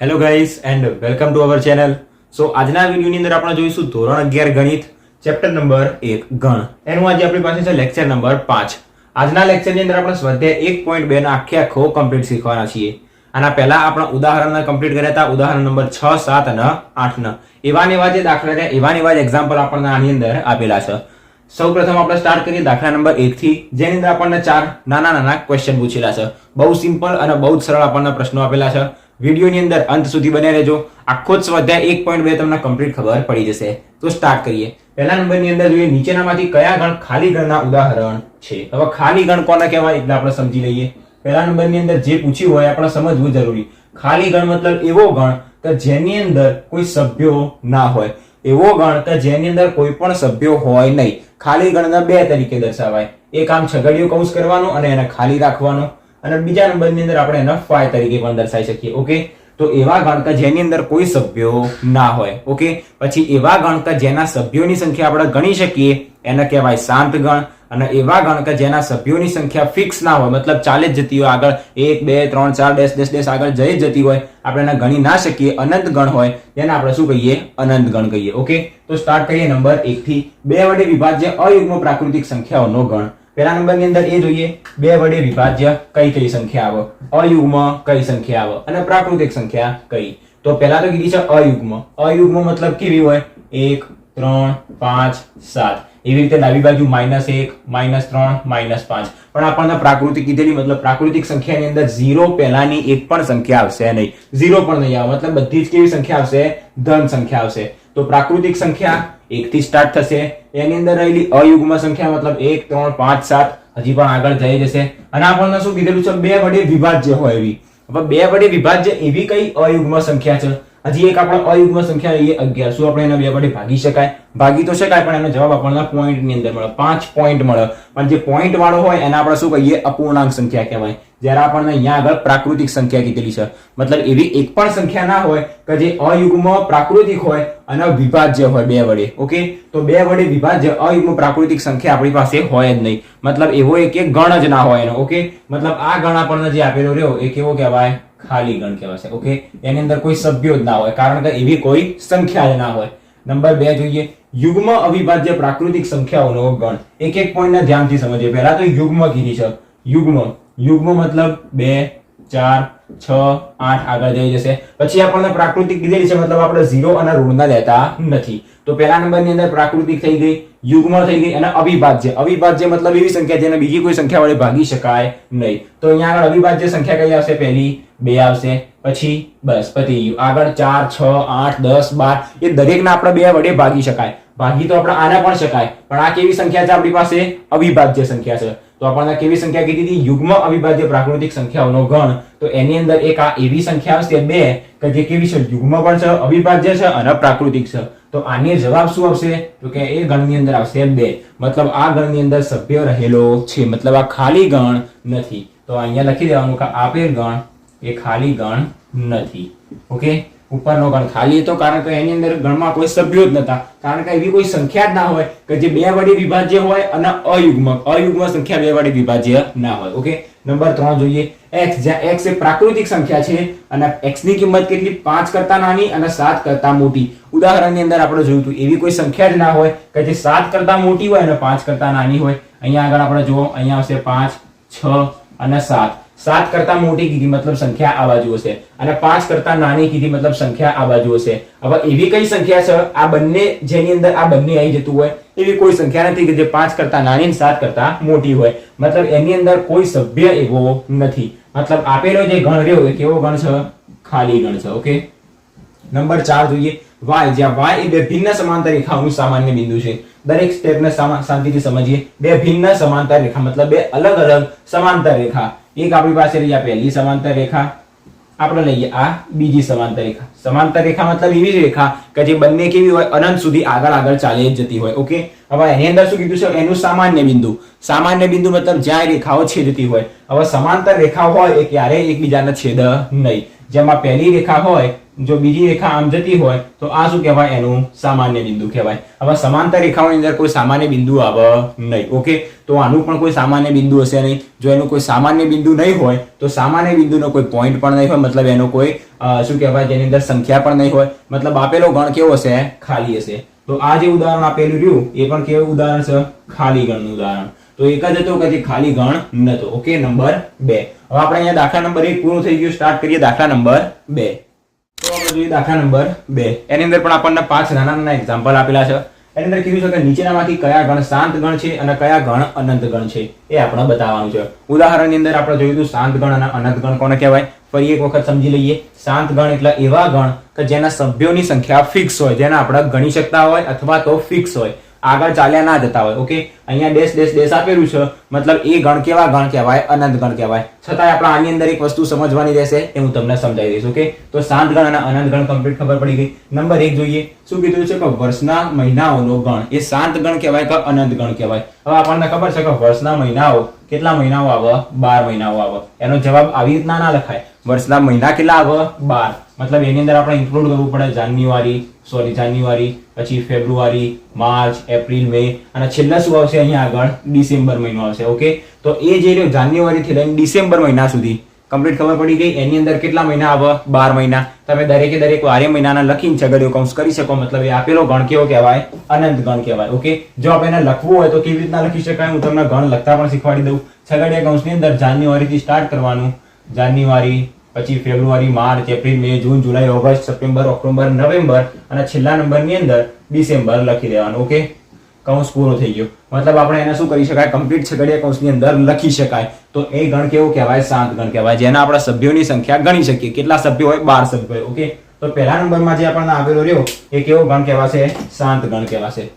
Hello guys and welcome to our channel so આજના વિડીયોની અંદર આપણે જોઈશું ધોરણ અગિયાર ગણિત ચેપ્ટર નંબર એક ગણ. એનું આજે આપણી પાસે છે લેક્ચર નંબર પાંચ. આજના લેક્ચરની અંદર આપણે સ્વાધ્યાય એક પોઈન્ટ બે ના આખે આખો કમ્પ્લીટ શીખવાના છીએ. આના પહેલા આપણે ઉદાહરણ કમ્પ્લીટ કર્યા હતા, ઉદાહરણ નંબર છ, સાત અને ન. એવા ને એવા જે દાખલા રહ્યા એવા ને એવા જ એક્ઝામ્પલ આપણને આની અંદર આપેલા છે. સૌ પ્રથમ આપણે સ્ટાર્ટ કરીએ દાખલા નંબર એક થી, જેની અંદર આપણને ચાર નાના નાના ક્વેશ્ચન પૂછેલા છે. બહુ સિમ્પલ અને બહુ જ સરળ આપણને પ્રશ્નો આપેલા છે. વિડીયોની અંદર અંત સુધી બને રહેજો. આખો જ સ્વાધ્યાય એક પોઈન્ટ બે તમને કમ્પ્લીટ ખબર પડી જશે. તો સ્ટાર્ટ કરીએ. પહેલા નંબરની અંદર જોઈએ, નીચેનામાંથી કયા ગણ ખાલી ગણના ઉદાહરણ છે? હવે ખાલી ગણ કોને કહેવાય? એટલે આપણે સમજી લઈએ. પહેલા નંબરની અંદર જે પૂછ્યું હોય, આપણે સમજવું જરૂરી. ખાલી ગણ મતલબ એવો ગણ કે જેની અંદર કોઈ સભ્યો ના હોય. એવો ગણ કે જેની અંદર કોઈ પણ સભ્યો હોય નહીં. ખાલી ગણના બે તરીકે દર્શાવાય. એક આમ છગડીયું કૌંસ કરવાનું અને એને ખાલી રાખવાનું. અને બીજા નંબરની અંદર આપણે એને ફાય તરીકે પણ દર્શાવી શકીએ, ઓકે? તો એવા ગણકા જેની અંદર કોઈ સભ્યો ના હોય, ઓકે? પછી એવા ગણકા જેના સભ્યોની સંખ્યા આપણે ગણી શકીએ, એને કહેવાય શાંત ગણ. અને એવા ગણ જેના સભ્યોની સંખ્યા ફિક્સ ના હોય, મતલબ ચાલે જ જતી હોય, આગળ એક, બે, ત્રણ, ચાર ડેસ ડેશ ડેશ આગળ જઈ જતી હોય, આપણે એને ગણી ના શકીએ, અનંત ગણ હોય, તેને આપણે શું કહીએ? અનંત ગણ કહીએ, ઓકે? તો સ્ટાર્ટ કરીએ નંબર એક થી. બે વડે વિભાજ્ય અયુગ્મ પ્રાકૃતિક સંખ્યાઓનો ગણ. પહેલા નંબરની અંદર એ જોઈએ. બે વડે વિભાજ્ય કઈ કઈ સંખ્યા આવે? અયુગ્મ કઈ સંખ્યા આવે? અને પ્રાકૃતિક સંખ્યા કઈ? તો પહેલા તો કીધી છે અયુગ્મ. અયુગ્મ મતલબ કેવી હોય? એક, ત્રણ, પાંચ, સાત. એવી રીતે ડાબી બાજુ માઇનસ એક, માઇનસ ત્રણ, માઇનસ પાંચ. પણ આપણને પ્રાકૃતિક કીધેલી મતલબ પ્રાકૃતિક સંખ્યાની અંદર ઝીરો પહેલાની એક પણ સંખ્યા આવશે નહીં. ઝીરો પણ નહીં આવે. મતલબ બધી જ કેવી સંખ્યા આવશે? ધન સંખ્યા આવશે. તો પ્રાકૃતિક સંખ્યા એક થી સ્ટાર્ટ થશે. એની અંદર રહેલી અયુગ્મ સંખ્યા, મતલબ એક, ત્રણ, પાંચ, સાત, હજી પણ આગળ જઈ જશે. અને આપણને શું કીધેલું છે? બે વડે વિભાજ્ય હોય એવી. હવે બે વડે વિભાજ્ય એવી કઈ અયુગ્મ સંખ્યા છે? હજી એક આપણે અયુગ્મ સંખ્યા લઈએ અગિયાર. શું આપણે એના બે વડે ભાગી શકાય? ભાગી તો શકાય, પણ એનો જવાબ આપણને પોઈન્ટની અંદર મળે. પાંચ પોઈન્ટ મળે. પણ જે પોઈન્ટ વાળો હોય, એને આપણે શું કહીએ? અપૂર્ણાંક સંખ્યા કહેવાય. જ્યારે આપણને અહીંયા આગળ પ્રાકૃતિક સંખ્યા કીધેલી છે. મતલબ એવી એક પણ સંખ્યા ના હોય કે જે અયુગ્મ પ્રાકૃતિક હોય અને વિભાજ્ય હોય બે વડે. ઓકે? તો બે વડે વિભાજ્ય, અયુગ્મ પ્રાકૃતિક સંખ્યા આપણી પાસે હોય જ નહીં. મતલબ એવો એક ગણ જ ના હોય એનો. ઓકે? મતલબ આ ગણ આપણને જે આપેલો રહ્યો, એ કેવો કહેવાય? ખાલી ગણ કહેવાશે ઓકે એની અંદર કોઈ સભ્યો જ ના હોય. કારણ કે એવી કોઈ સંખ્યા જ ના હોય. નંબર બે જોઈએ. યુગ્મ અવિભાજ્ય પ્રાકૃતિક સંખ્યાઓનો ગણ. એક એક પોઈન્ટ ધ્યાનથી સમજીએ પહેલા તો યુગ્મ કીધી છે. યુગ્મ. યુગ્મ મતલબ બે, ચાર, છ, આઠ આગળ જઈ જશે. પછી આપણને પ્રાકૃતિક કીધેલી છે. મતલબ આપણે ઝીરો અને ઋણના લેતા નથી. તો પહેલા નંબરની અંદર પ્રાકૃતિક થઈ ગઈ યુગ્મ થઈ ગઈ અને અવિભાજ્ય. અવિભાજ્ય મતલબ એવી સંખ્યા જેને બીજી કોઈ સંખ્યા વડે ભાગી શકાય નહીં. તો અહીંયા આગળ અવિભાજ્ય સંખ્યા કઈ આવશે? પહેલી, બે આવશે, પછી બસ ગયું. આગળ ચાર, છ, આઠ, દસ, બાર. એ દરેકને આપણે બે વડે ભાગી શકાય. ભાગી તો આપણે આને પણ શકાય. પણ આ કેવી સંખ્યા છે આપણી પાસે? અવિભાજ્ય સંખ્યા છે. તો આપણને કેવી સંખ્યા કીધી હતી? યુગ્મ અવિભાજ્ય પ્રાકૃતિક સંખ્યાઓનો ગણ તો એની અંદર એક આ એવી સંખ્યા આવશે બે, કે જે કેવી છે? યુગ્મ પણ છે, અવિભાજ્ય છે અને પ્રાકૃતિક છે. તો આને જવાબ શું આવશે? તો કે એ ગણની અંદર આવશે બે. મતલબ આ ગણની અંદર સભ્ય રહેલો છે. મતલબ આ ખાલી ગણ નથી. તો અહીંયા લખી દેવાનું કે આપેલ ગણ એ ખાલી ગણ નથી. ઓકે? ઉપરનો ગણ ખાલી હતો કારણ કે એની અંદર ગણમાં કોઈ સભ્યો જ નતા. કારણ કે એવી કોઈ સંખ્યા જ ના હોય કે જે બે વડે વિભાજ્ય હોય અને અયુગ્મ. અયુગ્મ સંખ્યા બે વડે વિભાજ્ય ના હોય. ઓકે નંબર ત્રણ જોઈએ. એક્સ જ્યાં એક્સ એ પ્રાકૃતિક સંખ્યા છે અને એક્સની કિંમત કેટલી? પાંચ કરતા નાની અને સાત કરતા મોટી. ઉદાહરણની અંદર આપણે જોયું હતું, એવી કોઈ સંખ્યા જ ના હોય કે જે સાત કરતા મોટી હોય અને પાંચ કરતા નાની હોય. અહીંયા આગળ આપણે જુઓ, અહીંયા આવશે પાંચ, છ અને સાત. સાત કરતા મોટી કીધી મતલબ સંખ્યા આ બાજુ હશે અને પાંચ કરતા નાની કીધી મતલબ સંખ્યા આ બાજુ હશે હવે એવી કઈ સંખ્યા છે? આ બંને જેની અંદર આ બંને આવી જતું હોય, એવી કોઈ સંખ્યા નથી કે જે પાંચ કરતા નાની સાત કરતા મોટી હોય. મતલબ એની અંદર કોઈ સભ્ય એવો નથી. મતલબ આપેલો જે ગણ રહ્યો એ કેવો ગણ છે? ખાલી ગણ છે ઓકે નંબર ચાર જોઈએ. વાય, જ્યાં વાય એ બે ભિન્ન સમાંતર રેખાઓનું સામાન્ય બિંદુ છે. દરેક સ્ટેપને શાંતિથી સમજીએ. બે ભિન્ન સમાંતર રેખા, મતલબ બે અલગ અલગ સમાંતર રેખા. એક આપણી પાસે રહી આ પહેલી સમાંતર રેખા. આપણે લઈએ આ બીજી સમાંતર રેખા. સમાંતર રેખા મતલબ એવી રેખા કે જે બંને કેવી હોય, અનંત સુધી આગળ આગળ ચાલી જ જતી હોય. ઓકે હવે એની અંદર શું કીધું છે? એનું સામાન્ય બિંદુ. સામાન્ય બિંદુ મતલબ જ્યાં રેખાઓ છેદતી હોય. હવે સમાંતર રેખા હોય એ ક્યારેય એકબીજાને છેદ નહીં. જેમાં પહેલી રેખા હોય જો બીજી રેખા આમ જતી હોય, તો આ શું કહેવાય? એનું સામાન્ય બિંદુ કહેવાય. હવે સમાંતર રેખાઓની અંદર કોઈ સામાન્ય બિંદુ આવે નહીં, ઓકે? તો આનું પણ કોઈ સામાન્ય બિંદુ હશે નહીં. જો એનું કોઈ સામાન્ય બિંદુ નહીં હોય, તો સામાન્ય બિંદુનો કોઈ પોઈન્ટ પણ નહીં હોય, મતલબ એનો કોઈ શું કહેવાય, જેની અંદર સંખ્યા પણ નહીં હોય. મતલબ આપેલો ગણ કેવો હશે? ખાલી હશે. તો આ જે ઉદાહરણ આપેલું રહ્યું, એ પણ કેવું ઉદાહરણ છે? ખાલી ગણનું ઉદાહરણ. તો એક જ હતો કે ખાલી ગણ નતો, ઓકે? નંબર બે. હવે આપણે અહીંયા દાખલા નંબર એક પૂરો થઈ ગયું. સ્ટાર્ટ કરીએ દાખલા નંબર બે. તો નંબર બે. એની અંદર પણ આપણને પાંચ નાના નાના એક્ઝામ્પલ આપેલા છે. એની અંદર કીધું છે કે નીચેનામાંથી કયા ગણ શાંત ગણ છે અને કયા ગણ અનંત ગણ છે એ આપણે બતાવવાનું છે. ઉદાહરણની અંદર આપણે જોયું હતું શાંત ગણ અને અનંત ગણ કોને કહેવાય? ફરી એક વખત સમજી લઈએ. શાંત ગણ એટલે એવા ગણ કે જેના સભ્યોની સંખ્યા ફિક્સ હોય, જેને આપણે ગણી શકતા હોય અથવા તો ફિક્સ હોય. આગળ ચાલ્યા ના જતા હોય ઓકે અહીંયા ડેશ ડેશ ડેશ આપેલું છે, મતલબ એ ગણ કેવા ગણ કહેવાય, અનંત ગણ કહેવાય. છતાંય આપણે આની અંદર એક વસ્તુ સમજવાની રહેશે એ હું તમને સમજાવી દઈશ ઓકે તો શાંત ગણ અને અનંત ગણ કમ્પ્લીટ ખબર પડી ગઈ. નંબર એક જોઈએ, શું કીધું છે કે વર્ષના મહિનાઓનો ગણ, એ શાંત ગણ કહેવાય કે અનંત ગણ કહેવાય? હવે આપણને ખબર છે કે વર્ષના મહિનાઓ, કેટલા મહિનાઓ આવે? બાર મહિનાઓ આવે. એનો જવાબ આવી રીતના ના લખાય. વર્ષના મહિના કેટલા આવે? બાર. મતલબ એની અંદર આપણે ઇન્ક્લુડ કરવું પડે જાન્યુઆરી સોરી જાન્યુઆરી, પછી ફેબ્રુઆરી, માર્ચ, એપ્રિલ, મે, અને છેલ્લા શું આવશે અહીંયા આગળ? ડિસેમ્બર મહિનો આવશે ઓકે તો એ જે રહ્યો જાન્યુઆરીથી લઈને ડિસેમ્બર મહિના સુધી. કમ્પ્લીટ ખબર પડી ગઈ? એની અંદર કેટલા મહિના આવે? બાર મહિના. તમે દરેકે દરેક વારે મહિનાના લખીને છગડીયો કૌંસ કરી શકો. મતલબ એ આપેલો ગણ કેવો કહેવાય? અનંત ગણ કહેવાય ઓકે જો આપણે એને લખવું હોય તો કેવી રીતના લખી શકાય? હું તમને ગણ લખતા પણ શીખવાડી દઉં. છગડીયા કૌંસની અંદર જાન્યુઆરીથી સ્ટાર્ટ કરવાનું. જાન્યુઆરી, પછી February, March, April, May, June, July, August, September, October, November અને છેલ્લા નંબરની અંદર ડિસેમ્બર લખી દેવાનું, ઓકે? કૌંસ પૂરો થઈ ગયો. મતલબ આપણે એને શું કરી શકાય? કમ્પ્લીટ છગડીયા કૌંસની અંદર લખી શકાય. તો એ ગણ કેવું કહેવાય? શાંત ગણ કહેવાય. જેના આપણા સભ્યોની સંખ્યા ગણી શકીએ. કેટલા સભ્યો હોય? બાર સભ્યો હોય, ઓકે? તો પહેલા નંબરમાં જે આપણને આવેલો રહ્યો, એ કેવો ગણ કહેવાશે? શાંત ગણ કહેવાશે.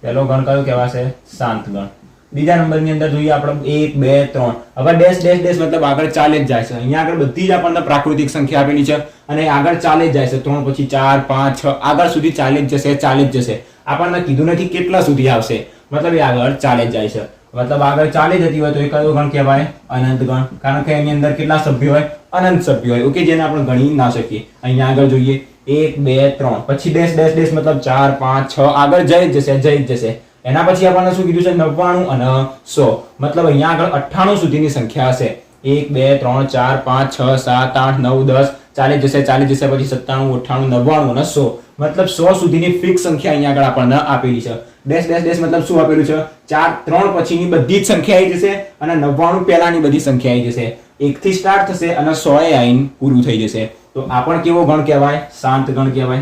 પહેલો ગણ કયો કહેવાશે? શાંત ગણ. બીજા નંબરની અંદર જોઈએ આપણે એક, બે, ત્રણ. હવે ડેશ ડેશ ડેશ મતલબ આગળ ચાલે જ જાય છે. અહીંયા આગળ બધી જ આપણને પ્રાકૃતિક સંખ્યા આપેલી છે અને આગળ ચાલે જ જાય છે. ત્રણ પછી ચાર, પાંચ, છ, આગળ સુધી ચાલે જ જશે, ચાલે જ જશે. આપણને કીધું નથી કેટલા સુધી આવશે. મતલબ એ આગળ ચાલે જ જાય છે. મતલબ આગળ ચાલે જતી હોય તો એ કયો ગણ કહેવાય? અનંત ગણ. કારણ કે એની અંદર કેટલા સભ્યો હોય? અનંત સભ્યો હોય. ઓકે, જેને આપણે ગણી ના શકીએ. અહીંયા આગળ જોઈએ. એક, બે, ત્રણ. પછી ડેશ ડેશ ડેશ મતલબ ચાર, પાંચ, છ. આગળ જઈ જ જશે, જઈ જ જશે. એના પછી આપણને શું કીધું છે? નવ્વાણું અને સો. મતલબ અહીંયા આગળ અઠ્ઠાણું સુધીની સંખ્યા હશે. એક, બે, ત્રણ, ચાર, પાંચ, છ, સાત, આઠ, નવ, દસ. ચાલી જશે ચાલી જશે, પછી સત્તાણું, અઠ્ઠાણું, નવ્વાણું અને સો. મતલબ સો સુધીની ફિક્સ સંખ્યા અહીંયા આગળ આપણને આપેલી છે. ડેશ ડેશ ડેશ મતલબ શું આપેલું છે? ચાર, ત્રણ પછીની બધી જ સંખ્યા આવી જશે અને નવ્વાણું પહેલાની બધી સંખ્યા આવી જશે. એકથી સ્ટાર્ટ થશે અને સો એ આવીને પૂરું થઈ જશે. તો આ પણ કેવો ગણ કહેવાય? શાંત ગણ કહેવાય.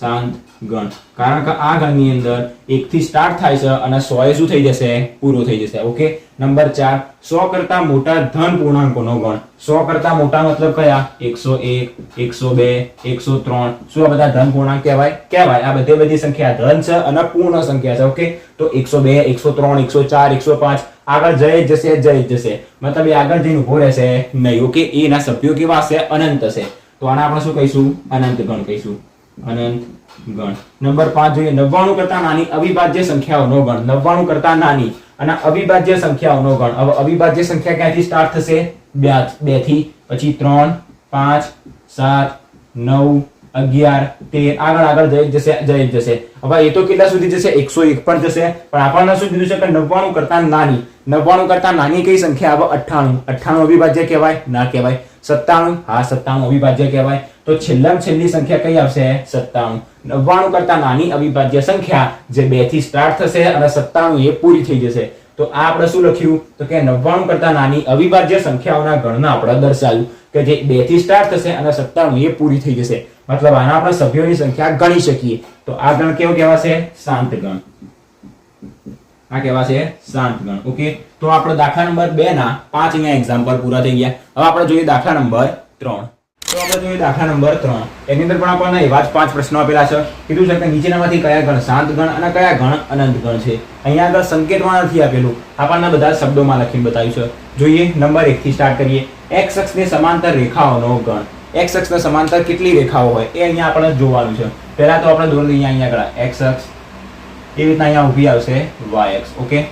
શાંત ગણ કારણ કે આ ગણની અંદર એકથી સ્ટાર્ટ થાય છે અને સો એ શું થઈ જશે? પૂરો થઈ જશે. ઓકે? નંબર ચાર, સો કરતા મોટા ધન પૂર્ણાંકોનો ગણ. સો કરતા મોટા મતલબ કયા? એકસો એક, એકસો બે, એકસો ત્રણ. શું આ બધા ધન પૂર્ણાંક કહેવાય? કહેવાય. આ બધી બધી સંખ્યા ધન છે અને પૂર્ણ સંખ્યા છે. ઓકે? તો એકસો બે, એકસો ત્રણ, એકસો ચાર, એકસો પાંચ. આગળ જઈ જશે જઈ જશે. મતલબ એ આગળ જઈને ઊભો રહેશે નહીં. ઓકે? એના સભ્યો કેવા હશે? અનંત હશે. તો આને આપણે શું કહીશું? અનંત ગણ કહીશું. અનંત ગણ. નંબર પાંચ જોઈએ. નવ્વાણું કરતા નાની, અવિભાજ્ય સંખ્યાઓનો ગણ. નવ્વાણું કરતા નાની અને અવિભાજ્ય સંખ્યાઓનો ગણ. હવે અવિભાજ્ય સંખ્યા ક્યાંથી સ્ટાર્ટ થશે? બેથી. પછી ત્રણ, પાંચ, સાત, નવ, અગિયાર, તેર. આગળ આગળ જઈ જશે જઈ જશે. હવે એ તો કેટલા સુધી જશે? એકસો એક પણ જશે. પણ આપણને શું કીધું છે કે નવ્વાણું કરતા નાની. નવ્વાણું કરતા નાની કઈ સંખ્યા? આવે અઠ્ઠાણું. અઠ્ઠાણું અવિભાજ્ય કહેવાય? ના કહેવાય. સત્તાણું. હા, સત્તાણું અવિભાજ્ય કહેવાય. તો છેલ્લામાં છેલ્લી સંખ્યા કઈ આવશે? સત્તાણું. નવ્વાણું કરતા નાની અવિભાજ્ય સંખ્યા જે બેથી સ્ટાર્ટ થશે અને સત્તાણું એ પૂરી થઈ જશે. તો આ આપણે શું લખ્યું? તો કે નવ્વાણું કરતા નાની અવિભાજ્ય સંખ્યાઓના ગણના આપણે દર્શાવ્યું કે જે બેથી સ્ટાર્ટ થશે અને સત્તાણું એ પૂરી થઈ જશે. મતલબ આના આપણે સભ્યોની સંખ્યા ગણી શકીએ. તો આ ગણ કેવો કહેવાશે? શાંત ગણ. આ કહેવાશે શાંત ગણ. ઓકે તો આપણો દાખલા નંબર બે ના પાંચ અહીંયા એક્ઝામ્પલ પૂરા થઈ ગયા. હવે આપણે જોઈએ દાખલા નંબર ત્રણ. તો આપણે જોઈએ દાખલા નંબર ત્રણ. એની અંદર પણ આપણને એવા જ પાંચ પ્રશ્નો આપેલા છે. કીધું છે કે નીચેનામાંથી કયા ગણ શાંત ગણ અને કયા ગણ અનંત ગણ છે? અહીંયા આગળ સંકેતમાં નથી આપેલું. આપણને બધા શબ્દોમાં લખીને બતાવ્યું છે. જોઈએ, નંબર એકથી સ્ટાર્ટ કરીએ. એક્સ અક્ષને સમાંતર રેખાઓનો ગણ. એક્સ અક્ષને સમાંતર કેટલી રેખાઓ હોય એ અહીંયા આપણે જોવાનું છે. પહેલાં તો આપણે દોરી દઈએ અહીંયા આગળ એક્સ અક્ષ એ રીતના અહીંયા ઊભી આવશે વાય એક્સ ઓકે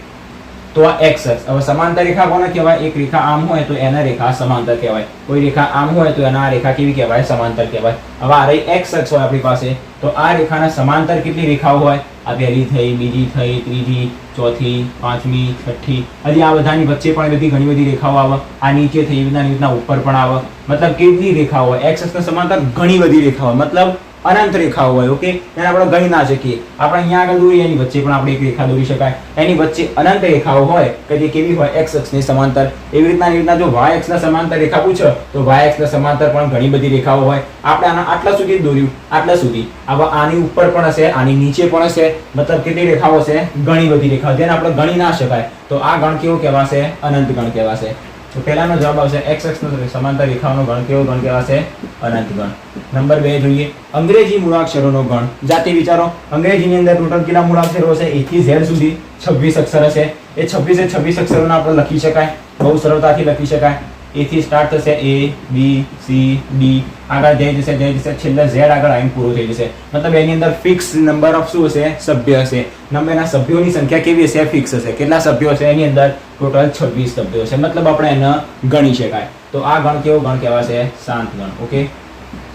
તો આ એક્સ એક્સ હવે સમાંતર રેખા કોને કહેવાય? એક રેખા આમ હોય તો એને રેખા સમાંતર કહેવાય. કોઈ રેખા આમ હોય તો એના રેખા કેવી કહેવાય? સમાંતર કહેવાય. હવે આ રહી એક્સ એક્સ હોય આપણી પાસે, તો આ રેખાના સમાંતર કેટલી રેખાઓ હોય? આ પહેલી થઈ, બીજી થઈ, ત્રીજી, ચોથી, પાંચમી, છઠ્ઠી. હજી આ બધાની વચ્ચે પણ બધી ઘણી બધી રેખાઓ આવે. આ નીચે થઈ એવી રીતના ઉપર પણ આવે. મતલબ કેટલી રેખાઓ હોય? એક્સ અક્ષના સમાંતર ઘણી બધી રેખાઓ મતલબ અનંત રેખાઓ હોય ઓકે એને આપણે ગણી ના શકીએ. આપણે અહીંયા આગળ દોરીએ એની વચ્ચે પણ આપણે એક રેખા દોરી શકાય. એની વચ્ચે અનંત રેખાઓ હોય, કે જે કેવી હોય એક્સ અક્ષની સમાંતર. એવી રીતના એવી રીતના જો વાય એક્સના સમાંતર રેખા પૂછો, તો વાય એક્સના સમાંતર પણ ઘણી બધી રેખાઓ હોય. આપણે આના આટલા સુધી દોર્યું, આટલા સુધી. આવા આની ઉપર પણ હશે, આની નીચે પણ હશે. મતલબ કેટલી રેખાઓ હશે? ઘણી બધી રેખાઓ. જેને આપણે ગણી ના શકાય, તો આ ગણ કેવો કહેવાશે? અનંત ગણ કહેવાશે. તો પહેલાનો જવાબ આવશે એક્સ નો સમાંતર રેખાઓનો ગણ કેવો ગણ કહેવાશે? અનંત ગણ. નંબર બે જોઈએ. અંગ્રેજી મૂળાક્ષરોનો ગણ. જાતે વિચારો. અંગ્રેજીની અંદર ટોટલ કેટલા મૂળાક્ષરો હશે? A થી Z સુધી છવ્વીસ અક્ષર હશે. એ છવ્વીસે છવ્વીસ અક્ષરોને આપણે લખી શકાય. બહુ સરળતાથી લખી શકાય. A થી સ્ટાર્ટ થશે એ બી સી ડી આગળ જઈ જશે જઈ જશે. છેલ્લે ઝેડ આગળ આવીને પૂરું થઈ જશે. મતલબ એની અંદર ફિક્સ નંબર ઓફ શું હશે? સભ્ય હશે. નંબરના સભ્યોની સંખ્યા કેવી હશે? ફિક્સ હશે. કેટલા સભ્યો હશે? એની અંદર ટોટલ છવ્વીસ સભ્યો છે મતલબ આપણે એને ગણી શકાય. તો આ ગણ કેવો ગણ કહેવાશે? શાંત ગણ. ઓકે?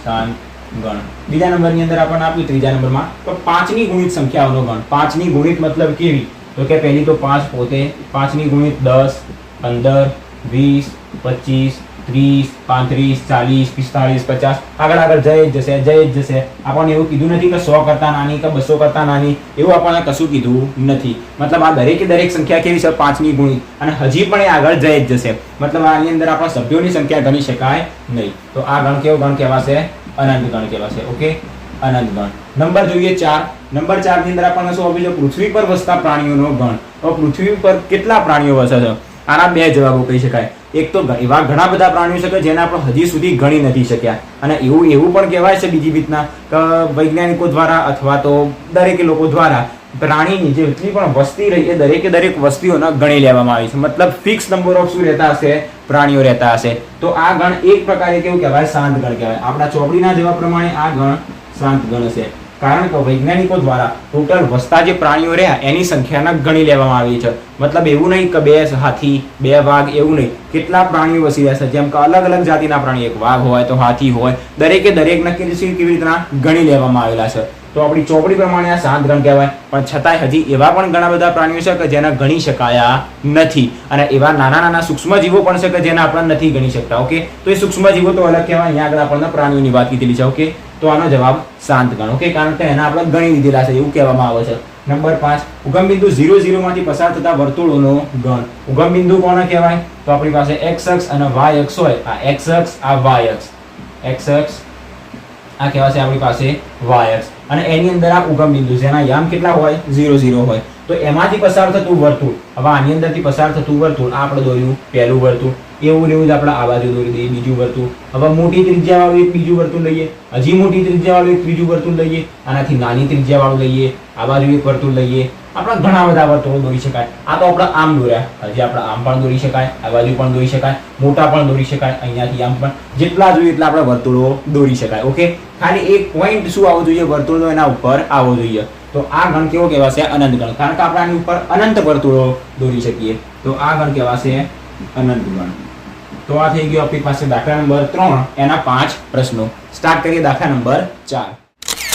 શાંત ગણ. બીજા નંબરની અંદર આપણને આપ્યું ત્રીજા નંબરમાં. તો પાંચની ગુણિત સંખ્યાઓનો ગણ. પાંચની ગુણિત મતલબ કેવી? તો કે પહેલી તો પાંચ પોતે. પાંચની ગુણિત દસ, પંદર, વીસ પચીસ, ત્રીસ, પાંત્રીસ, ચાલીસ, પિસ્તાળીસ, પચાસ. આગળ આગળ જઈ જ જશે જઈ જ જશે. આપણને એવું કીધું નથી કે સો કરતા નાની કે બસો કરતા નાની. એવું આપણને કશું કીધું નથી. મતલબ આ દરેકે દરેક સંખ્યા કેવી છે? પાંચની ગુણી. અને હજી પણ એ આગળ જઈ જ જશે. મતલબ આની અંદર આપણા સભ્યોની સંખ્યા ગણી શકાય નહીં. તો આ ગણ કેવો ગણ કહેવાશે? અનંત ગણ કહેવાશે. ઓકે? અનંત ગણ. નંબર જોઈએ ચાર. નંબર ચારની અંદર આપણને શું આપ્યું છે? પૃથ્વી પર વસતા પ્રાણીઓનો ગણ. તો પૃથ્વી પર કેટલા પ્રાણીઓ વસે છે? આના બે જવાબો કહી શકાય. એક તો એવા ઘણા બધા પ્રાણીઓ છે કે જેને આપણે હજી સુધી ગણી નથી શક્યા. અને એવું એવું પણ કહેવાય છે બીજી રીતના કે વૈજ્ઞાનિકો દ્વારા અથવા તો દરેકે લોકો દ્વારા પ્રાણીની જેટલી પણ વસ્તી રહી એ દરેકે દરેક વસ્તીઓને ગણી લેવામાં આવી છે. મતલબ ફિક્સ નંબર ઓફ શું રહેતા હશે? પ્રાણીઓ રહેતા હશે. તો આ ગણ એક પ્રકારે કેવું કહેવાય? શાંત ગણ કહેવાય. આપણા ચોપડીના જેવા પ્રમાણે આ ગણ શાંત ગણ છે કારણ કે વૈજ્ઞાનિકો દ્વારા ટોટલ વસતા જે પ્રાણીઓ રહ્યા, એની સંખ્યાને ગણી લેવામાં આવી છે. મતલબ એવું નહીં કે બે હાથી, બે વાઘ, એવું નહીં. કેટલા પ્રાણીઓ વસી રહ્યા છે? જેમ કે અલગ અલગ જાતિના પ્રાણી, એક વાઘ હોય, તો હાથી હોય, દરેકે દરેકના કેવી કેવી રીતના ગણી લેવામાં આવેલા છે. તો આપણી ચોપડી પ્રમાણે આ સાત ગણ કહેવાય. પણ છતાંય હજી એવા પણ ઘણા બધા પ્રાણીઓ છે કે જેના ગણી શકાયા નથી. અને એવા નાના નાના સૂક્ષ્મ જીવો પણ છે કે જેને આપણે નથી ગણી શકતા, ઓકે? તો એ સૂક્ષ્મ જીવો તો અલગ કહેવાય. અહીંયા આગળ આપણને પ્રાણીઓની વાત કીધેલી છે, ઓકે? તો આનો જવાબ શાંત ગણ. ઓકે કારણ કે એના આપણે ગણી લીધેલા છે, એવું કહેવામાં આવે છે. નંબર પાંચ, ઉગમ બિંદુ ઝીરો ઝીરો માંથી પસાર થતા વર્તુળોનો ગણ. ઉગમ બિંદુ કોને કહેવાય? તો આપણી પાસે એક્સ અક્ષ અને વાય અક્ષ હોય. આ એક્સ અક્ષ, આ વાય અક્ષ. એક્સ અક્ષ, આ કહેવાશે આપણી પાસે વાય અક્ષ. અને એની અંદર આ ઉગમ બિંદુ છે. એના યામ કેટલા હોય? ઝીરો ઝીરો હોય. તો એમાંથી પસાર થતું વર્તુળ. હવે આની અંદરથી પસાર થતું વર્તુળ આ આપણે દોર્યું પહેલું વર્તુળ. એવું એવું જ આપણે આ બાજુ દોરી દઈએ બીજું વર્તુળ. હવે મોટી ત્રિજ્યા વાળું એક બીજું વર્તુળ લઈએ, હજી મોટી ત્રિજ્યા વાળું એક ત્રીજું વર્તુળ લઈએ, આનાથી નાની ત્રિજ્યા વાળું લઈએ આ બાજુ એક વર્તુળ લઈએ. આપણે ઘણા બધા વર્તુળો દોરી શકાય. આ તો આપણે આમ દોર્યા. હજી આપણે આમ પણ દોરી શકાય, આ બાજુ પણ દોરી શકાય, મોટા પણ દોરી શકાય, અહીંયાથી આમ પણ. જેટલા જોઈએ એટલા આપણે વર્તુળો દોરી શકાય, ઓકે? ખાલી એક પોઈન્ટ શું આવવો જોઈએ? વર્તુળનો એના ઉપર આવવો જોઈએ. તો આ ગણ કેવો કહેવાશે? અનંત ગણ. કારણ કે આપણે આની ઉપર અનંત વર્તુળો દોરી શકીએ. તો આ ગણ કહેવાશે અનંત ગણ. તો આ થઈ ગયો આપણી પાસે દાખલા નંબર ત્રણ. એના પાંચ પ્રશ્નો. સ્ટાર્ટ કરીએ દાખલા નંબર ચાર.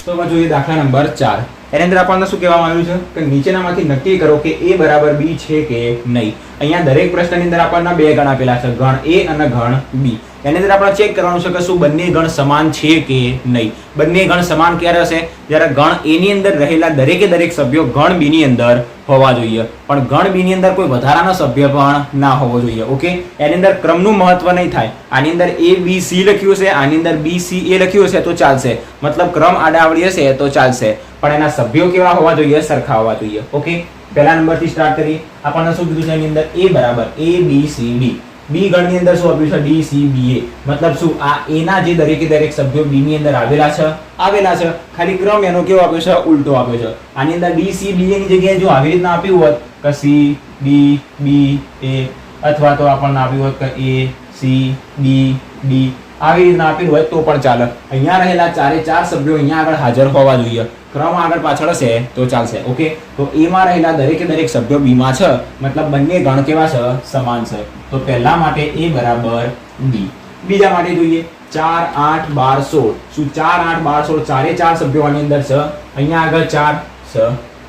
તો હવે જોઈએ દાખલા નંબર ચાર. એની અંદર આપણને શું કહેવામાં આવ્યું છે? કે નીચેનામાંથી નક્કી કરો કે એ બરાબર બી છે કે નહીં. અહીંયા દરેક પ્રશ્નની અંદર આપણને બે ગણ આપેલા છે. ગણ એ અને ગણ બી. એની અંદર આપણે ચેક કરવાનું છે કે શું બંને ગણ સમાન છે કે નહીં. બંને ગણ સમાન ક્યારે હશે? જ્યારે ગણ એની અંદર રહેલા દરેકે દરેક સભ્યો ગણ બી ની અંદર હોવા જોઈએ. પણ ગણ બી ની અંદર કોઈ વધારાનો સભ્ય પણ ના હોવો જોઈએ, ઓકે? એની અંદર ક્રમનું મહત્વ નહીં થાય. આની અંદર એ, બી, સી લખ્યું છે. આની અંદર બી, સી, એ લખ્યું હશે તો ચાલશે. મતલબ ક્રમ આડાવડી હશે તો ચાલશે. પણ એના સભ્યો કેવા હોવા જોઈએ? સરખા હોવા જોઈએ, ઓકે? પહેલા નંબરથી સ્ટાર્ટ કરીએ. આપણને શું કીધું છે એની અંદર? એ બરાબર. એ, બી, સી, ડી. બી ગણની અંદર શું આપ્યું છે? D, C, B, A. મતલબ શું? આ એના જે દરેકે દરેક સભ્યો બી ની અંદર આવેલા છે? આવેલા છે. ખાલી ક્રમ એનો કેવો આપ્યો છે? ઉલટો આપ્યો છે. આની અંદર ડી, સી, બી એ ની જગ્યાએ જો આવી રીતના આપ્યું હોત, કે સી, ડી, બી, એ, અથવા તો આપણને આપ્યું હોત કે એ, સી, ડી ડી આવી રીતના આપેલું હોય તો પણ ચાલે. અહીંયા રહેલા ચારે ચાર સભ્યો અહીંયા આગળ હાજર હોવા જોઈએ. ક્રમ આગળ પાછળ હશે તો ચાલશે ઓકે તો એમાં રહેલા દરેકે દરેક સભ્યો બીમાં છે, મતલબ બંને ગણ કેવા છે? સમાન છે. તો પહેલા માટે એ બરાબર બી. બીજા માટે જોઈએ. ચાર, આઠ, બાર, સોળ. શું ચાર, આઠ, બાર, સોળ ચારે ચાર સભ્યો આની અંદર છે? અહીંયા આગળ ચાર છ,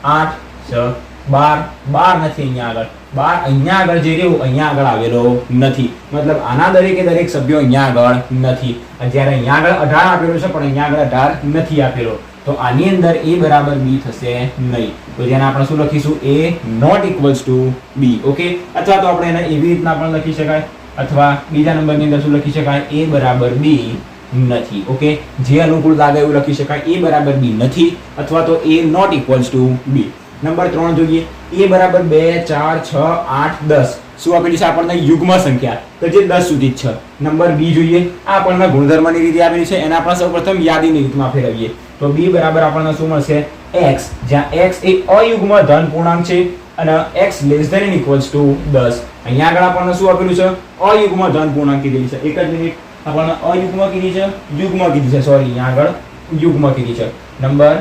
આઠ છ, બાર. બાર નથી અહીંયા આગળ. બાર અહીંયા આગળ જે રહ્યું, અહીંયા આગળ આવેલો નથી. મતલબ આના દરેકે દરેક સભ્યો અહીંયા આગળ નથી. જ્યારે અહીંયા આગળ અઢાર આપેલો છે, પણ અહીંયા આગળ અઢાર નથી આપેલો. તો આની અંદર એ બરાબર બી થશે નહીં. તો જેને આપણે શું લખીશું? A not equals to B okay અથવા તો આપણે એને એવી રીતના પણ લખી શકાય. અથવા બીજા નંબરની અંદર શું લખી શકાય? એ બરાબર બી નથી ઓકે જે અનુકૂળ લાગે એવું લખી શકાય. એ બરાબર બી નથી, અથવા તો A not equals to B number ત્રણ જોઈએ. એ બરાબર બે, ચાર, છ, આઠ, દસ. શું આપેલી છે? આપણને યુગ્મ સંખ્યા. તો જે દસ સુધી છે. નંબર બી જોઈએ. આ આપણને ગુણધર્મની રીતે આપેલી છે. એને આપણે સૌપ્રથમ યાદીની રીતમાં ફેરવીએ. તો બી બરાબર આપણને શું મળશે? એક્સ જ્યાં એક્સ એ અયુગ્મ ધન પૂર્ણાંક છે અને X less than equals to દસ. અહીંયા આગળ આપણને શું આપેલું છે? અયુગ્મ ધન પૂર્ણાંક કીધેલી છે. એક જ મિનિટ આપણને અયુગ્મ કીધી છે? યુગ્મ કીધી છે. સોરી અહીંયા આગળ યુગ્મ કીધી છે. નંબર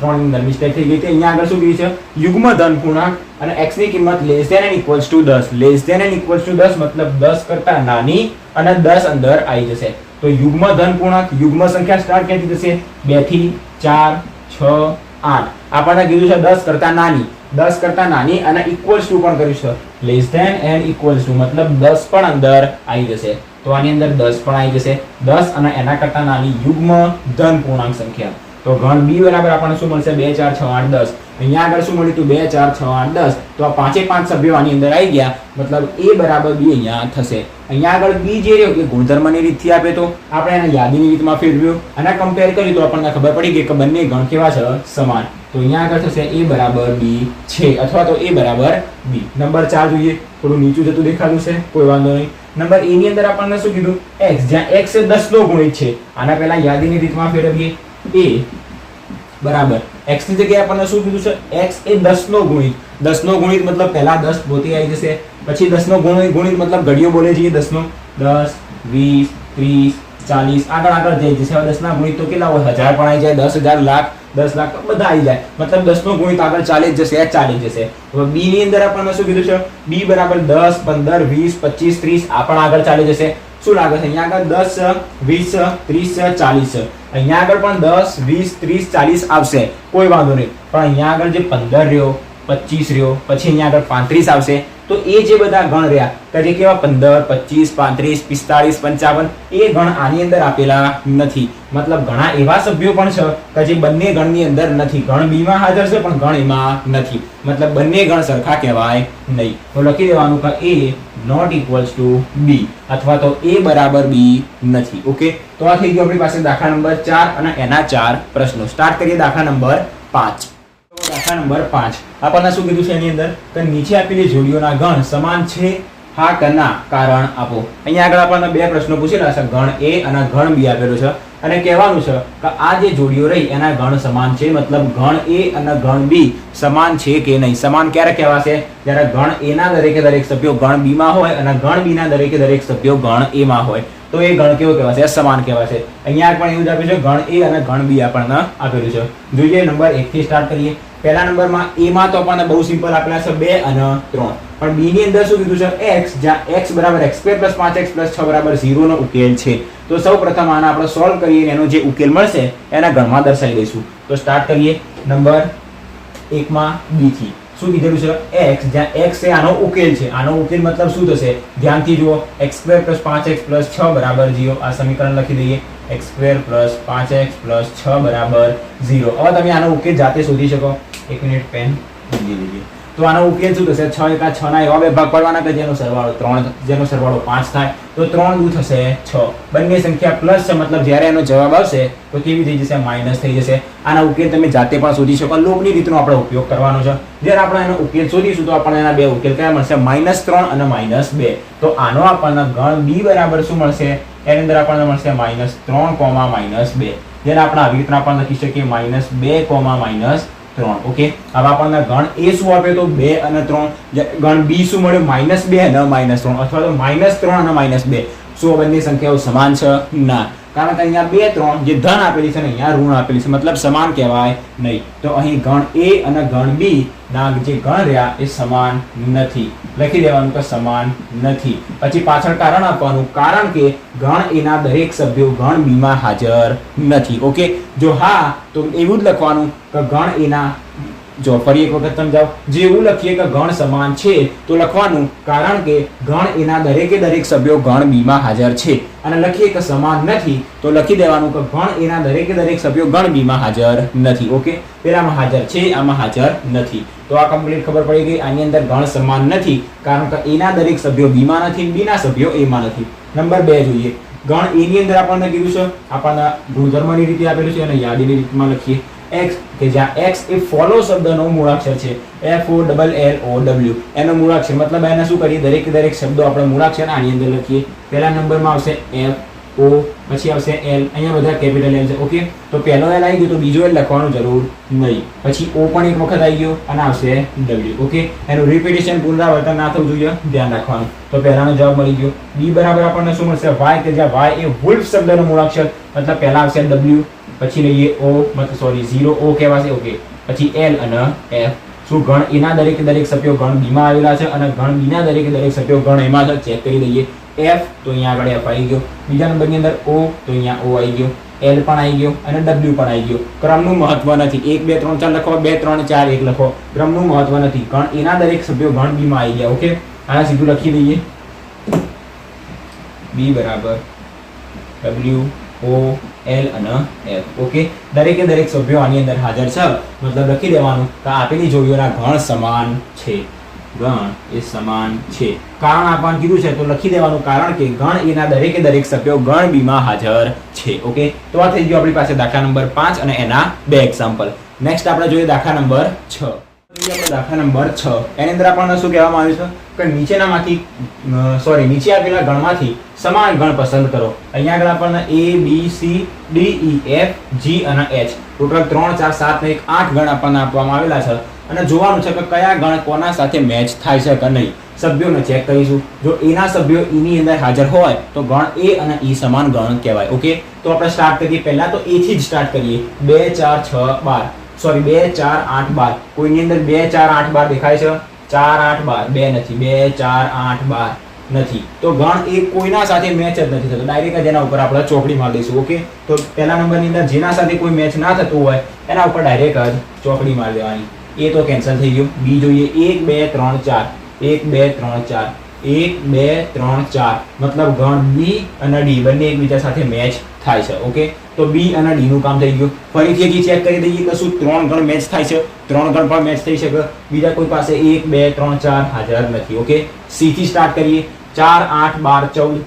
ત્રણની મિસ્ટેક થઈ ગઈ. હતી અહીંયા આગળ શું કીધું છે? યુગ્મ ધન પૂર્ણાંક અને x ની કિંમત લેસ ધેન ઇક્વલ્સ ટુ દસ. લેસ ધેન ઇક્વલ્સ ટુ દસ મતલબ દસ કરતા નાની અને દસ અંદર આવી જશે. તો યુગ્મ ધન પૂર્ણાંક, યુગ્મ સંખ્યા સ્ટાર્ટ ક્યાંથી થશે? બેથી ચાર, છ, આઠ. આપણને કીધું છે દસ કરતા નાની. દસ કરતા નાની અને ઇક્વલ્સ ટુ પણ કર્યું છે? Less than and equals to મતલબ દસ પણ અંદર આવી જશે. તો આની અંદર દસ પણ આવી જશે. દસ અને એના કરતા નાની યુગ્મ ધન પૂર્ણાંક સંખ્યા. તો ઘણ બી બરાબર આપણને શું મળશે? બે, ચાર, છ, આઠ, દસ. અહીંયા આગળ શું મળ્યું હતું? બે, ચાર, છ, આઠ, દસ. તો આ પાંચે પાંચ સભ્યો આની અંદર આવી ગયા. મતલબ એ બરાબર બી અહીંયા થશે. અહીંયા આગળ બી જે રહ્યો કે ગુણધર્મની રીતથી આપે તો આપણે એને યાદીની રીતમાં ફેરવ્યું. અને કમ્પેર કર્યું તો આપણને ખબર પડી કે બંને ગણ કેવા છે? સમાન. તો અહીંયા આગળ થશે એ બરાબર બી છે. અથવા તો એ બરાબર બી. નંબર ચાર જોઈએ. થોડું નીચું જતું દેખાતું છે. કોઈ વાંધો નહીં. નંબર એની અંદર આપણને શું કીધું? એક્સ જ્યાં એક્સ એ 10 નો ગુણિત છે. આના પહેલા યાદીની રીતમાં ફેરવીએ. A બરાબર. X ની જગ્યાએ આપણને શું કીધું છે? X એ 10 નો ગુણિત. 10 નો ગુણિત મતલબ પહેલા 10 પોતે આવી જશે, પછી 10 નો ગુણિત ગુણિત મતલબ ઘડિયો બોલે છે 10 નો 10 20 30 40 આગળ આગળ જઈ જશે. હવે 10 ના ગુણિત તો કેટલા હોય? હજાર પણ આવી જાય, દસ હજાર લાખ, દસ લાખ બધા આવી જાય. મતલબ દસનો ગુણિત આગળ ચાલી જ જશે ચાલી જશે. હવે બી ની અંદર આપણને શું કીધું છે? બી બરાબર દસ, પંદર, વીસ, પચીસ, ત્રીસ, આ પણ આગળ ચાલી જશે. શું લાગે છે? અહીંયા આગળ દસ વીસ ત્રીસ ચાલીસ અહીંયા આગળ પણ દસ, વીસ, ત્રીસ, ચાલીસ આવશે. કોઈ વાંધો નહીં. પણ અહીંયા આગળ જે પંદર રહ્યો, પચીસ રહ્યો, પછી અહીંયા આગળ પાંત્રીસ આવશે. તો એ જે બધા ગણ રહ્યા, કે જે કેવા પંદર, પચીસ, પાંત્રીસ, પિસ્તાળીસ, પંચાવન, એ ગણ આની અંદર આપેલા નથી. મતલબ ઘણા એવા સભ્યો પણ છે, કે જે બંને ગણની અંદર નથી. ગણ બીમાં હાજર છે, પણ ગણ એમાં નથી. મતલબ બંને ગણ સરખા કહેવાય નહીં. તો લખી દેવાનું કે A not equals to B અથવા તો એ બરાબર બી નથી. ઓકે? તો આ થઈ ગયો આપણી પાસે દાખલા નંબર ચાર અને એના ચાર પ્રશ્નો. સ્ટાર્ટ કરીએ દાખલા નંબર પાંચ. દાખલા નંબર પાંચ. આપણને શું કીધું છે એની અંદર? કે નીચે આપેલી જોડીઓના ગણ સમાન છે. હા કે ના? કારણ આપો. અહીંયા આગળ આપણને બે પ્રશ્નો પૂછેલા છે. ગણ એ અને ગણ બી આપેલો છે. અને કહેવાનું છે કે આ જે જોડીઓ રહી, એના ગણ સમાન છે. મતલબ ગણ એ અને ગણ બી સમાન છે કે નહીં? સમાન ક્યારે કહેવાશે? જ્યારે ગણ એના દરેકે દરેક સભ્યો ગણ બીમાં હોય અને ગણ બીના દરેકે દરેક સભ્યો ગણ એમાં હોય. તો એ ગણ કેવો કહેવાશે? સમાન કહેવાશે. અહીંયા પણ એવું જ આપ્યું છે. ગણ એ અને ગણ બી આપણને આપેલું છે. જોઈએ નંબર એક થી સ્ટાર્ટ કરીએ. પહેલા નંબરમાં એ માં તો આપણને બહુ સિમ્પલ આપેલા છે બે અને ત્રણ. પણ બી ની અંદર શું કીધું છે? એક્સ જ્યાં એક્સ બરાબર એક્સ સ્ક્વેર પ્લસ પાંચ એક્સ પ્લસ છ બરાબર ઝીરો નો ઉકેલ છે. તો સૌ પ્રથમ આને આપણે સોલ્વ કરીએ એનો જે ઉકેલ મળશે, એના ગણમાં દર્શાવી દઈશું. તો સ્ટાર્ટ કરીએ. નંબર એકમાં બી થી શું કીધેલું છે? એક્સ જ્યાં એક્સ એ આનો ઉકેલ છે. આનો ઉકેલ મતલબ શું થશે? ધ્યાનથી જુઓ. એક્સ સ્ક્વેર પ્લસ પાંચ એક્સ પ્લસ છ બરાબર ઝીરો આ સમીકરણ લખી દઈએ. એક્સ સ્ક્વેર પ્લસ પાંચ એક્સ પ્લસ છ બરાબર ઝીરો. હવે તમે આનો ઉકેલ જાતે શોધી શકો. એક મિનિટ પેન મૂકી લઈએ તો આનો ઉકેલ શું થશે? છ એકા છ ના એવા બે ભાગ પાડવાના કે જેનો સરવાળો ત્રણ, જેનો સરવાળો પાંચ થાય? તો ત્રણ દુ થશે છ. બંને સંખ્યા પ્લસ છે, મતલબ જ્યારે એનો જવાબ આવશે, તો કેવી થઈ જશે? માઇનસ થઈ જશે. આના ઉકેલ તમે જાતે પણ શોધી શકો. લોભની રીતનો આપણે ઉપયોગ કરવાનો છે. જ્યારે આપણે એનો ઉકેલ શોધીશું, તો આપણને એના બે ઉકેલ કયા મળશે? માઇનસ ત્રણ અને માઇનસ બે. તો આનો આપણને ગણ બી બરાબર શું મળશે? એની અંદર આપણને મળશે માઇનસ ત્રણ કોમા માઇનસ બે. જેને આપણે આવી રીતના પણ લખી શકીએ માઇનસ બે કોમા માઇનસ ત્રણ. ઓકે હવે આપણને ગણ એ શું આપે તો બે અને ત્રણ. ગણ બી શું મળ્યું? માઇનસ બે અને માઇનસ ત્રણ. અથવા તો માઇનસ ત્રણ અને માઇનસ બે. શું બંને સંખ્યાઓ સમાન છે? ના. કારણ કે અહીંયા બે, ત્રણ જે ધન આપેલી છે ને અહીંયા ઋણ આપેલી છે, મતલબ સમાન કહેવાય નહીં. તો અહીં ગણ એ અને ગણ બી ના જે ગણ રહ્યા એ સમાન નથી. લખી દેવાનું કે સમાન નથી. પછી પાછળ કારણ આપવાનું, કારણ કે ગણ એના દરેક સભ્યો ગણ બીમાં હાજર નથી. ઓકે? જો હા, તો એવું જ લખવાનું કે ગણ એના જો ફરી એક વખત સમજાવ જે એવું લખીએ કે ગણ સમાન છે, તો લખવાનું કારણ કે ગણ એના દરેકે દરેક સભ્યો ગણ બીમાં હાજર છે. અને લખીએ કે સમાન નથી, તો લખી દેવાનું કે ગણ એના દરેકે દરેક સભ્યો ગણ બીમાં હાજર નથી. ઓકે? પેલામાં હાજર છે, આમાં હાજર નથી. તો આ કમ્પ્લીટ ખબર પડી ગઈ, આની અંદર ગણ સમાન નથી, કારણ કે એના દરેક સભ્યો બીમાં નથી બીના સભ્યો એમાં નથી. નંબર બે જોઈએ. ગણ એની અંદર આપણને કીધું છે, આપણને ગુણધર્મની રીતે આપેલું છે અને યાદીની રીતમાં લખીએ. X, કે જ્યાં x એ ફોલો શબ્દનો મૂળાક્ષર છે. F o double l o w. એનો મૂળાક્ષર, મતલબ એને શું કરીએ? દરેક દરેક શબ્દો આપણે મૂળાક્ષર આની અંદર લખીએ. પહેલા નંબરમાં આવશે f. o પછી આવશે એલ અહીંયા બધા કેપિટલ એલ છે. ઓકે તો પહેલો એલ આવી ગયો તો બીજો એલ લખવાનું જરૂર નહીં. પછી ઓ પણ એક વખત આવી ગયો અને આવશે ડબલ્યુ ઓકે એનું રિપીટેશન પુનરાવર્તન ના થવું જોઈએ. ધ્યાન રાખવાનું. તો પહેલાનો જવાબ મળી ગયો. બી બરાબર આપણને શું મળશે? વાય કે જ્યાં વાય એ વુલ્ફ શબ્દનો મૂળાક્ષર. મતલબ પહેલા આવશે ડબલ્યુ પછી લઈએ ઓ મતલબ સોરી ઝીરો ઓ કહેવાશે. ઓકે પછી એલ અને એફ શું ગણ એના દરેક દરેક સભ્યો ગણ બીમાં આવેલા છે? અને ગણ બીના દરેક દરેક સભ્યો ગણ એમાં ચેક કરી દઈએ એફ તો અહીંયા આગળ એફ આવી ગયો. બીજા નંબરની અંદર ઓ તો અહીંયા ઓ આવી ગયો. એલ પણ આવી ગયો અને ડબલ્યુ પણ આવી ગયો. ક્રમનું મહત્વ નથી. એક, બે, ત્રણ, ચાર લખો. બે, ત્રણ, ચાર, એક લખો. ક્રમનું મહત્વ નથી. કારણ એના દરેક સભ્યો ગણ બીમાં આવી ગયા. ઓકે આ સીધું લખી દઈએ. બી બરાબર ડબલ્યુ ઓ એલ અને એફ ઓકે દરેકે દરેક સભ્યો આની અંદર હાજર છે. મતલબ લખી દેવાનું કે આપેલી જોડીઓના ગણ સમાન છે. ગણ એ સમાન છે. કારણ આપવાનું કીધું છે, તો લખી દેવાનું કારણ કે ગણ એના દરેકે દરેક સભ્યો ગણ બીમાં હાજર છે. ઓકે? તો આ થઈ ગયું આપણી પાસે દાખલા નંબર પાંચ અને એના બે એક્ઝામ્પલ નેક્સ્ટ આપણે જોઈએ દાખલા નંબર છ. આપણે દાખલા નંબર છ. એની અંદર આપણને શું કહેવામાં આવ્યું છે? કે નીચેનામાંથી સોરી નીચે આપેલા ગણમાંથી સમાન ગણ પસંદ કરો. અહીંયા આગળ આપણને A B C D E F G અને એચ ટોટલ ત્રણ, ચાર, સાત ને એક, આઠ ગણ આપણને આપવામાં આવેલા છે. અને જોવાનું છે કે કયા ગણ કોના સાથે મેચ થાય છે કે નહીં. સભ્યોને ચેક કરીશું. જો એના સભ્યો ઈની અંદર હાજર હોય, તો ગણ એ અને ઈ સમાન ગણ કહેવાય. ઓકે તો આપણે સ્ટાર્ટ કરીએ. પહેલા તો એથી જ સ્ટાર્ટ કરીએ. બે, ચાર, છ, બાર. સોરી બે, ચાર, આઠ, બાર. કોઈની અંદર બે, ચાર, આઠ, બાર દેખાય છે? ચાર, આઠ, બાર. બે નથી. બે, ચાર, આઠ, બાર નથી. તો ગણ એ કોઈના સાથે મેચ જ નથી થતો. ડાયરેક્ટ જ એના ઉપર આપણે ચોકડી મારી દઈશું. ઓકે તો પહેલા નંબરની અંદર જેના સાથે કોઈ મેચ ના થતું હોય, એના ઉપર ડાયરેક્ટ જ ચોકડી મારી દેવાની. એ તો કેન્સલ થઈ ગયું. બી જોઈએ એક, બે, ત્રણ, ચાર. એક, બે, ત્રણ, ચાર. એક, બે, ત્રણ, ચાર. મતલબ ગણ બી અને ડી બંને એકબીજા સાથે મેચ થાય છે ઓકે તો બી અને ડીનું કામ થઈ ગયું. ફરીથી હજી ચેક કરી દઈએ કે શું ત્રણ ગણ મેચ થાય છે. ત્રણ ગણ પણ મેચ થઈ શકે. બીજા કોઈ પાસે એક, બે, ત્રણ, ચાર હાજર નથી ઓકે સીથી સ્ટાર્ટ કરીએ. ચાર, આઠ, બાર, ચૌદ.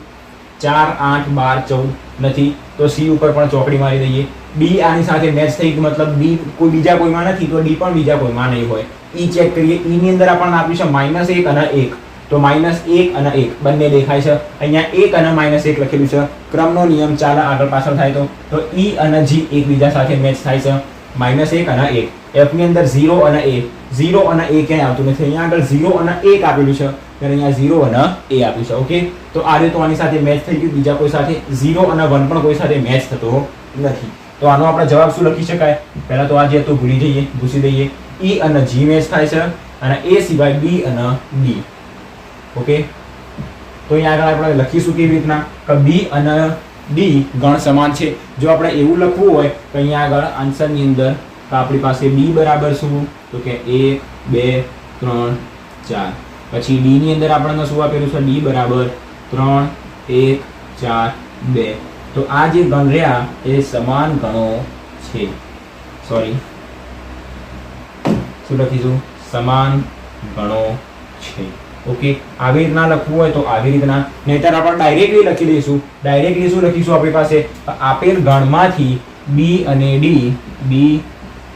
ચાર, આઠ, બાર, ચૌદ નથી. તો સી ઉપર પણ ચોકડી મારી દઈએ. ડી આની સાથે મેચ થઈ મતલબ બી કોઈ બીજા કોઈમાં નથી, તો ડી પણ બીજા કોઈમાં નહીં હોય. ઈ ચેક કરીએ. ઈની અંદર આપણને આપ્યું છે માઇનસ એક અને એક. તો માઇનસ એક અને એક બંને દેખાય છે. અહીંયા એક અને માઇનસ એક લખેલું છે. ક્રમનો નિયમ ચાલે આગળ પાછળ થાય તો. તો ઈ અને જી એકબીજા સાથે મેચ થાય છે. માઇનસ એક અને એક. એફની અંદર ઝીરો અને એક. ઝીરો અને એ ક્યાંય આવતું નથી. અહીંયા આગળ ઝીરો અને એક આપેલું છે. ત્યારે અહીંયા ઝીરો અને એ આપ્યું છે. ઓકે તો આ રીતે આની સાથે મેચ થઈ ગયું. બીજા કોઈ સાથે ઝીરો અને વન પણ કોઈ સાથે મેચ થતો નથી. તો આનો આપણે જવાબ શું લખી શકાય? પહેલા તો આ જે હતું, ભૂલી જઈએ, ભૂસી દઈએ. ઈ અને જી મેચ થાય છે અને એ સિવાય બી અને ડી ઓકે તો અહીંયા આગળ આપણે લખીશું કેવી રીતના? કે બી અને ડી ગણ સમાન છે. જો આપણે એવું લખવું હોય, તો અહીંયા આગળ આન્સરની અંદર તો આપણી પાસે બી બરાબર શું? તો કે એક બે, ત્રણ, ચાર. પછી ડી ની અંદર આપણને શું આપેલું છે? ડી બરાબર ત્રણ, એક, ચાર, બે. તો આ જે ગણ રહ્યા એ સમાન ગણો છે. સોરી શું લખીશું? સમાન ગણો છે. ઓકે આવી રીતના લખવું હોય તો આવી રીતના. નહીતર આપણે ડાયરેક્ટલી લખી દઈશું. ડાયરેક્ટલી શું લખીશું આપણી પાસે? આપેલ ગણમાંથી બી અને ડી બી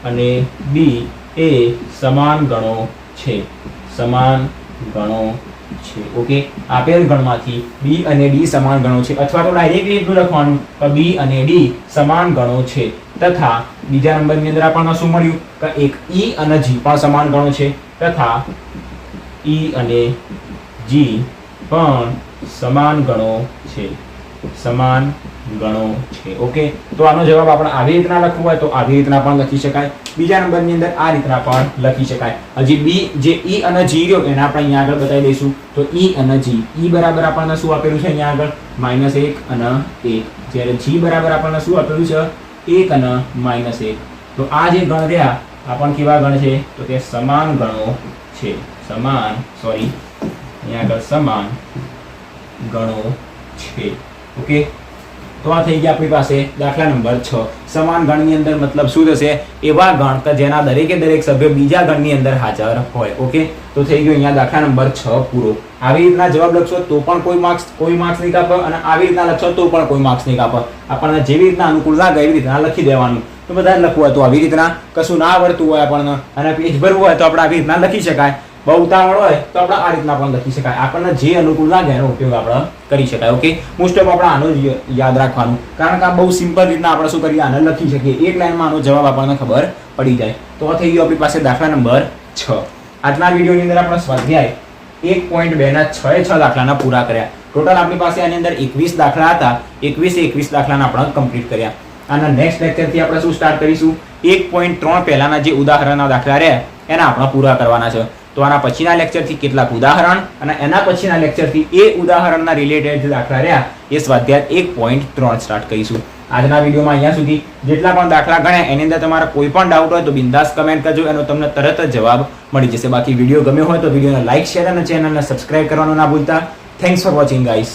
અને ડી એ સમાન ગણો છે. સમાન ગણો છે. ઓકે આપેલ ગણમાંથી બી અને ડી સમાન ગણો છે. અથવા તો ડાયરેક્ટલી એટલું લખવાનું કે બી અને ડી સમાન ગણો છે. તથા બીજા નંબરની અંદર આપણને શું મળ્યું? કે એક ઈ અને જી પણ સમાન ગણો છે. તથા ઈ અને જી પણ સમાન ગણો છે. સમાન ગણો છે. ઓકે તો આનો જવાબ આપણે આવી રીતના લખવું હોય તો આવી રીતના પણ લખી શકાય. બીજા નંબરની અંદર આ રીતના પણ લખી શકાય. હજી બી જે ઈ અને જી રહ્યો, એને આપણે અહીંયા આગળ બતાવી દઈશું. તો ઈ અને જી ઈ બરાબર આપણને શું આપેલું છે અહીંયા આગળ? માઇનસ એક અને એક. જ્યારે જી બરાબર આપણને શું આપેલું છે? એક અને માઇનસ એક. તો આ જે ગણ રહ્યા, આ પણ કેવા ગણ છે? તો તે સમાન ગણો છે. સમાન સોરી અહીંયા આગળ સમાન ગણો છે. ઓકે? તો આ થઈ ગયા આપણી પાસે દાખલા નંબર છ. સમાન ગણની અંદર મતલબ શું થશે? એવા ગણ કે જેના દરેકે દરેક સભ્ય બીજા ગણની અંદર હાજર હોય, ઓકે? તો થઈ ગયો અહીંયા દાખલા નંબર છ પૂરો. આવી રીતના જવાબ લખશો તો પણ કોઈ માર્ક્સ કોઈ માર્ક્સ નહીં કાપે અને આવી રીતના લખશો તો પણ કોઈ માર્ક્સ નહીં કાપે. આપણને જેવી રીતના અનુકૂળ લાગે એવી રીતના લખી દેવાનું. તો બધા લખવું હોય તો આવી રીતના. કશું ના આવડતું હોય આપણને અને પેજ ભરવું હોય તો આપણે આવી રીતના લખી શકાય. બહુ ઉતાવળ હોય તો આપણે આ રીતના પણ લખી શકાય. આપણને જે અનુકૂળ લાગે એનો ઉપયોગ આપણે કરી શકાય ઓકે મોસ્ટ ઓફ આપણે આનો યાદ રાખવાનું. કારણ કે આ બહુ સિમ્પલ રીતના આપણે શું કરીએ? આને લખી શકીએ. એક લાઈનમાં આનો જવાબ આપણને ખબર પડી જાય. તો આ થઈ ગયો આપણી પાસે દાખલા નંબર છ. આજના વિડીયોની અંદર આપણે સ્વાધ્યાય એક પોઈન્ટ બે ના છ છ દાખલાના પૂરા કર્યા. ટોટલ આપણી પાસે આની અંદર એકવીસ દાખલા હતા. એકવીસ એકવીસ દાખલાના આપણે કમ્પ્લીટ કર્યા. આના નેક્સ્ટ લેક્ચરથી આપણે શું સ્ટાર્ટ કરીશું? એક પોઈન્ટ ત્રણ પહેલાના જે ઉદાહરણના દાખલા રહ્યા, એના આપણે પૂરા કરવાના છે. તો આના પછીના લેક્ચરથી કેટલાક ઉદાહરણ અને એના પછીના લેક્ચરથી એ ઉદાહરણના રિલેટેડ દાખલા રહ્યા, એ સ્વાધ્યાય એક પોઈન્ટ ત્રણ સ્ટાર્ટ કરીશું. આજના વિડીયોમાં અહીંયા સુધી. જેટલા પણ દાખલા ગણ્યા એની અંદર તમારા કોઈ પણ ડાઉટ હોય તો બિંદાસ કમેન્ટ કરજો, એનો તમને તરત જ જવાબ મળી જશે. બાકી વીડિયો ગમ્યો હોય તો વિડીયોને લાઇક શેર અને ચેનલને સબસ્ક્રાઇબ કરવાનું ના ભૂલતા. Thanks for watching guys